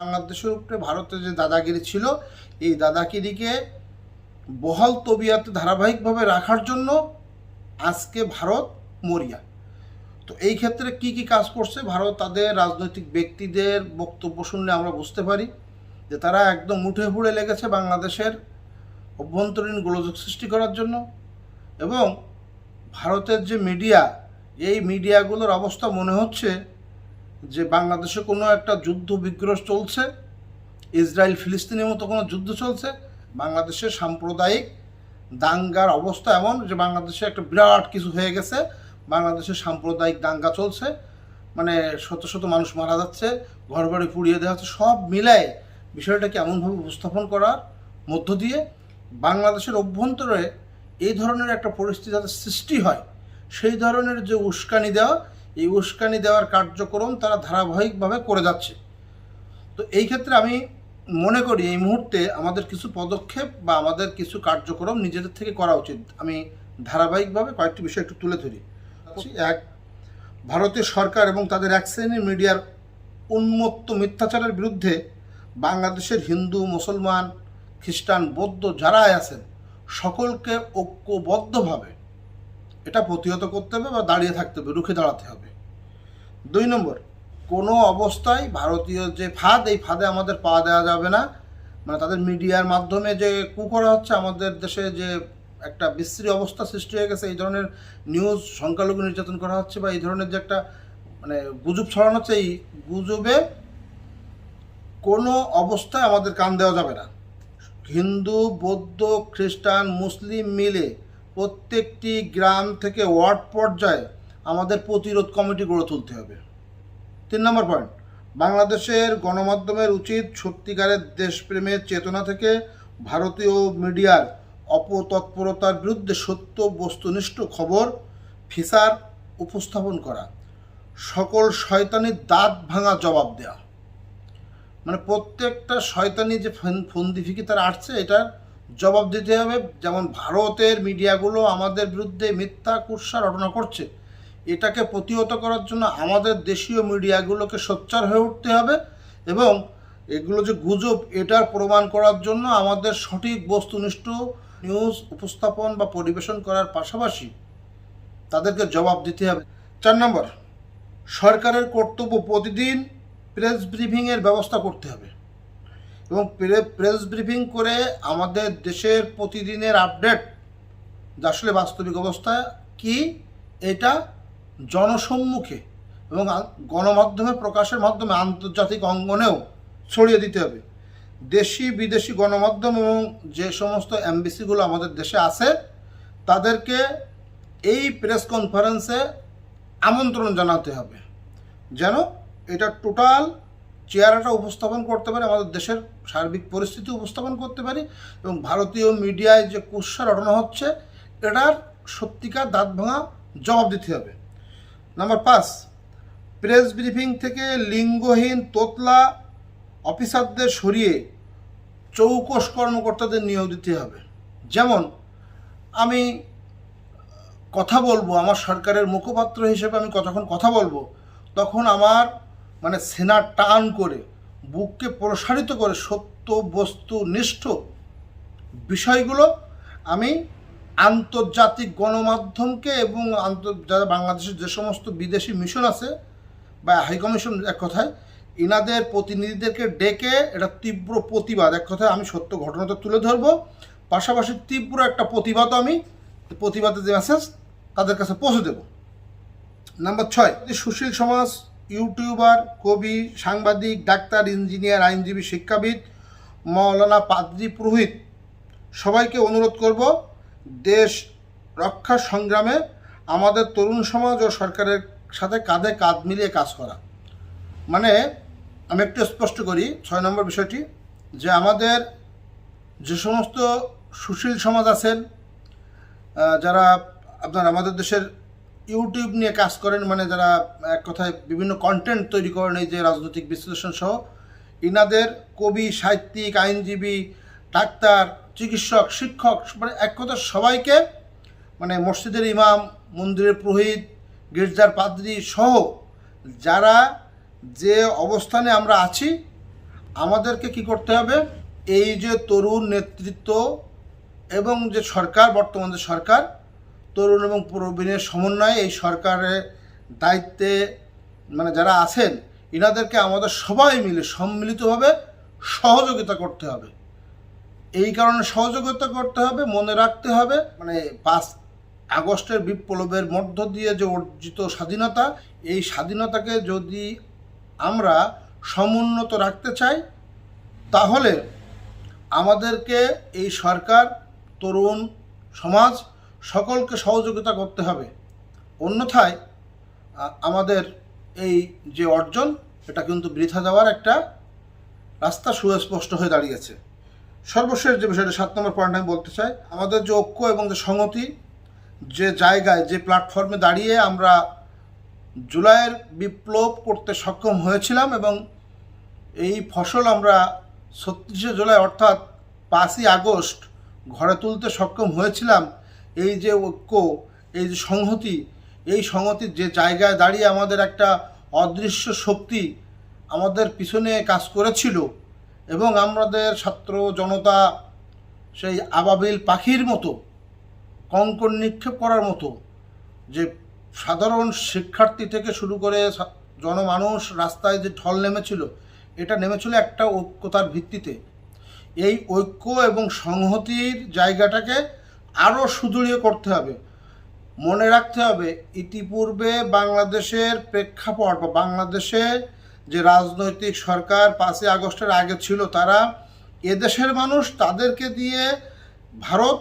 বাংলাদেশের উপরে ভারতের যে দাদাগিরি ছিল, এই দাদাগিরিকে বহাল তবিয়াতে ধারাবাহিকভাবে রাখার জন্য আজকে ভারত মরিয়া। তো এই ক্ষেত্রে কি কি কাজ করছে? ভারত তাদের রাজনৈতিক ব্যক্তিদের বক্তব্য শুনলে আমরা বুঝতে পারি যে তারা একদম মুঠে ফুড়ে লেগেছে বাংলাদেশের অভ্যন্তরীণ গোলযোগ সৃষ্টি করার জন্য এবং ভারতের যে মিডিয়া, এই মিডিয়াগুলোর অবস্থা মনে হচ্ছে যে বাংলাদেশে কোনো একটা যুদ্ধ বিগ্রহ চলছে, ইসরায়েল ফিলিস্তিনের মতো কোনো যুদ্ধ চলছে বাংলাদেশের সাম্প্রদায়িক দাঙ্গার অবস্থা এমন যে বাংলাদেশে একটা বিরাট কিছু হয়ে গেছে, বাংলাদেশে সাম্প্রদায়িক দাঙ্গা চলছে মানে শত শত মানুষ মারা যাচ্ছে, ঘরবাড়ি পুড়িয়ে দেওয়া হচ্ছে, সব মিলায় বিষয়টাকে এমনভাবে উপস্থাপন করার মধ্য দিয়ে বাংলাদেশের অভ্যন্তরে এই ধরনের একটা পরিস্থিতি যাতে সৃষ্টি হয়, সেই ধরনের যে উস্কানি দেওয়া এই উস্কানি দেওয়ার কার্যক্রম তারা ধারাবাহিকভাবে করে যাচ্ছে। তো এই ক্ষেত্রে আমি মনে করি এই মুহূর্তে আমাদের কিছু পদক্ষেপ বা আমাদের কিছু কার্যক্রম নিজেদের থেকে করা উচিত। আমি ধারাবাহিকভাবে কয়েকটি বিষয় একটু তুলে ধরি। এক, ভারতীয় সরকার এবং তাদের এক শ্রেণির মিডিয়ার উন্মত্ত মিথ্যাচারের বিরুদ্ধে বাংলাদেশের হিন্দু, মুসলমান, খ্রিস্টান, বৌদ্ধ যারাই আছেন, সকলকে ঐক্যবদ্ধভাবে এটা প্রতিহত করতে হবে বা দাঁড়িয়ে থাকতে হবে, রুখে দাঁড়াতে হবে। দুই নম্বর, কোনো অবস্থায় ভারতীয় যে ফাঁদ, এই ফাঁদে আমাদের পা দেওয়া যাবে না। মানে তাদের মিডিয়ার মাধ্যমে যে কু করা হচ্ছে, আমাদের দেশে যে একটা বিশ্রী অবস্থা সৃষ্টি হয়ে গেছে, এই ধরনের নিউজ সংখ্যালঘু নির্যাতন করা হচ্ছে বা এই ধরনের যে একটা মানে গুজব ছড়ানো হচ্ছে, এই গুজবে কোনো অবস্থায় আমাদের কান দেওয়া যাবে না। হিন্দু, বৌদ্ধ, খ্রিস্টান, মুসলিম মিলে প্রত্যেকটি গ্রাম থেকে ওয়ার্ড পর্যায়ে আমাদের প্রতিরোধ কমিটি গড়ে তুলতে হবে। তিন নম্বর পয়েন্ট বাংলাদেশের গণমাধ্যমের উচিত সত্যিকারের দেশপ্রেমের চেতনা থেকে ভারতীয় মিডিয়ার অপতৎপরতার বিরুদ্ধে সত্য, বস্তুনিষ্ঠ খবর ফিসার উপস্থাপন করা। সকল শয়তানির দাঁত ভাঙা জবাব দেওয়া মানে প্রত্যেকটা শয়তানি যে ফন- ফন্দি ফিকি তারা আসছে, এটার জবাব দিতে হবে। যেমন ভারতের মিডিয়াগুলো আমাদের বিরুদ্ধে মিথ্যা, কুৎসা, রটনা করছে এটাকে প্রতিহত করার জন্য আমাদের দেশীয় মিডিয়াগুলোকে সোচ্চার হয়ে উঠতে হবে এবং এগুলো যে গুজব, এটার প্রমাণ করার জন্য আমাদের সঠিক বস্তুনিষ্ঠ নিউজ উপস্থাপন বা পরিবেশন করার পাশাপাশি তাদেরকে জবাব দিতে হবে। চার নম্বর, সরকারের কর্তব্য প্রতিদিন প্রেস ব্রিফিংয়ের ব্যবস্থা করতে হবে এবং প্রে- প্রেস ব্রিফিং করে আমাদের দেশের প্রতিদিনের আপডেট, যে আসলে বাস্তবিক অবস্থা, কি? এটা জনসম্মুখে এবং গণমাধ্যমে প্রকাশের মাধ্যমে আন্তর্জাতিক অঙ্গনেও ছড়িয়ে দিতে হবে। দেশি, বিদেশি গণমাধ্যম এবং যে সমস্ত এমবিসিগুলো আমাদের দেশে আছে, তাদেরকে এই প্রেস কনফারেন্সে আমন্ত্রণ জানাতে হবে। যেন এটা টোটাল চেহারাটা উপস্থাপন করতে পারে, আমাদের দেশের সার্বিক পরিস্থিতি উপস্থাপন করতে পারি এবং ভারতীয় মিডিয়ায় যে কুৎসা রটনা হচ্ছে, এটার সত্যিকার দাঁত ভাঙা জবাব দিতে হবে। নাম্বার পাঁচ প্রেস ব্রিফিং থেকে লিঙ্গহীন তোতলা অফিসারদের সরিয়ে চৌকস কর্মকর্তাদের নিয়োগ দিতে হবে। যেমন, আমি কথা বলব, আমার সরকারের মুখপাত্র হিসেবে আমি যখন কথা বলব, তখন আমার মানে সেনা টান করে, বুককে প্রসারিত করে সত্য, বস্তু, নিষ্ঠ বিষয়গুলো আমি আন্তর্জাতিক গণমাধ্যমকে এবং যারা বাংলাদেশের যে সমস্ত বিদেশি মিশন আছে, বা হাইকমিশন এক কথায়, ইনাদের প্রতিনিধিদেরকে ডেকে এটা তীব্র প্রতিবাদ, এক কথায় আমি সত্য ঘটনাটা তুলে ধরবো। পাশাপাশি তীব্র একটা প্রতিবাদও আমি, প্রতিবাদের যে মেসেজ তাদের কাছে পৌঁছে দেব। নাম্বার ছয় সুশীল সমাজ, ইউটিউবার, কবি, সাংবাদিক, ডাক্তার, ইঞ্জিনিয়ার, আইনজীবী, শিক্ষাবিদ, মৌলানা পাদ্রি পুরোহিত, সবাইকে অনুরোধ করব দেশ রক্ষা সংগ্রামে আমাদের তরুণ সমাজ ও সরকারের সাথে কাঁধে কাঁধ মিলিয়ে কাজ করা। মানে আমি একটু স্পষ্ট করি, ছয় নম্বর বিষয়টি, যে আমাদের যে সমস্ত সুশীল সমাজ আছেন যারা আপনার আমাদের দেশের ইউটিউব নিয়ে কাজ করেন মানে যারা এক কথায় বিভিন্ন কন্টেন্ট তৈরি করেন, এই যে রাজনৈতিক বিশ্লেষণ সহ, ইনাদের কবি, সাহিত্যিক, আইনজীবী, ডাক্তার চিকিৎসক, শিক্ষক মানে এক কথা সবাইকে মানে মসজিদের ইমাম, মন্দিরের পুরোহিত, গির্জার পাদ্রী সহ যারা যে অবস্থানে আমরা আছি, আমাদেরকে কি করতে হবে? এই যে তরুণ নেতৃত্ব এবং যে সরকার, বর্তমান যে সরকার, তরুণ এবং প্রবীণের সমন্বয়ে এই সরকারের দায়িত্বে মানে যারা আছেন এনাদেরকে আমাদের সবাই মিলে সম্মিলিতভাবে সহযোগিতা করতে হবে। এই কারণে সহযোগিতা করতে হবে, মনে রাখতে হবে। মানে পাঁচ আগস্টের বিপ্লবের মধ্য দিয়ে যে অর্জিত স্বাধীনতা, এই স্বাধীনতাকে যদি আমরা সমুন্নত রাখতে চাই, তাহলে আমাদেরকে এই সরকার, তরুণ সমাজ সকলকে সহযোগিতা করতে হবে। অন্যথায় আমাদের এই যে অর্জন, এটা কিন্তু বৃথা যাওয়ার একটা রাস্তা সুস্পষ্ট হয়ে দাঁড়িয়েছে। সর্বশেষ যে বিষয়টা, সাত নম্বর পয়েন্ট আমি বলতে চাই, আমাদের যে ঐক্য এবং যে সংহতি, যে জায়গায়, যে প্ল্যাটফর্মে দাঁড়িয়ে আমরা জুলাইয়ের বিপ্লব করতে সক্ষম হয়েছিলাম এবং এই ফসল আমরা ছত্রিশে জুলাই, অর্থাৎ পাঁচই আগস্ট, ঘরে তুলতে সক্ষম হয়েছিলাম, এই যে ঐক্য, এই যে সংহতি, এই সংহতির যে জায়গায় দাঁড়িয়ে আমাদের একটা অদৃশ্য শক্তি আমাদের পিছনে কাজ করেছিল এবং আমাদের ছাত্র জনতা সেই আবাবিল পাখির মতো, কঙ্কন নিক্ষেপ করার মতো যে সাধারণ শিক্ষার্থী থেকে শুরু করে জনমানুষ রাস্তায় যে ঢল নেমেছিল, এটা নেমেছিল একটা ঐক্যতার ভিত্তিতে। এই ঐক্য এবং সংহতির জায়গাটাকে আরও সুদৃঢ় করতে হবে। মনে রাখতে হবে, ইতিপূর্বে বাংলাদেশের প্রেক্ষাপট বা বাংলাদেশে যে রাজনৈতিক সরকার পাঁচই আগস্টের আগে ছিল, তারা এদেশের মানুষ তাদেরকে দিয়ে ভারত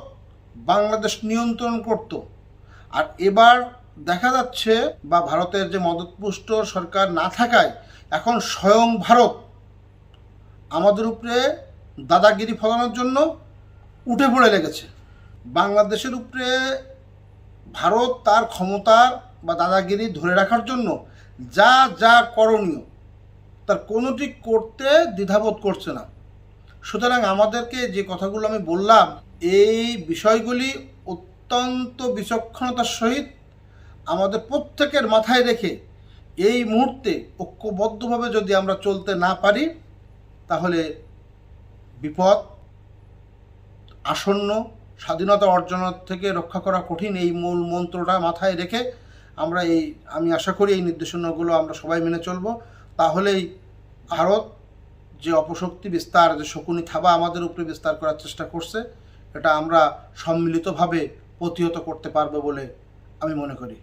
বাংলাদেশ নিয়ন্ত্রণ করত। আর এবার দেখা যাচ্ছে বা ভারতের যে মদতপুষ্ট সরকার না থাকায় এখন স্বয়ং ভারত আমাদের উপরে দাদাগিরি ফলানোর জন্য উঠে পড়ে লেগেছে। বাংলাদেশের উপরে ভারত তার ক্ষমতার বা দাদাগিরি ধরে রাখার জন্য যা যা করণীয় তার কোনোটি করতে দ্বিধাবোধ করছে না। সুতরাং আমাদেরকে যে কথাগুলো আমি বললাম, এই বিষয়গুলি অত্যন্ত বিচক্ষণতার সহিত আমাদের প্রত্যেকের মাথায় রেখে এই মুহূর্তে ঐক্যবদ্ধভাবে যদি আমরা চলতে না পারি, তাহলে বিপদ, আসন্ন স্বাধীনতা অর্জনের থেকে রক্ষা করা কঠিন এই মূল মন্ত্রটা মাথায় রেখে আমরা এই, আমি আশা করি এই নির্দেশনাগুলো আমরা সবাই মেনে চলব। তাহলেই ভারত যে অপশক্তি বিস্তার, যে শকুনি থাবা আমাদের উপরে বিস্তার করার চেষ্টা করছে, এটা আমরা সম্মিলিতভাবে প্রতিহত করতে পারব বলে আমি মনে করি।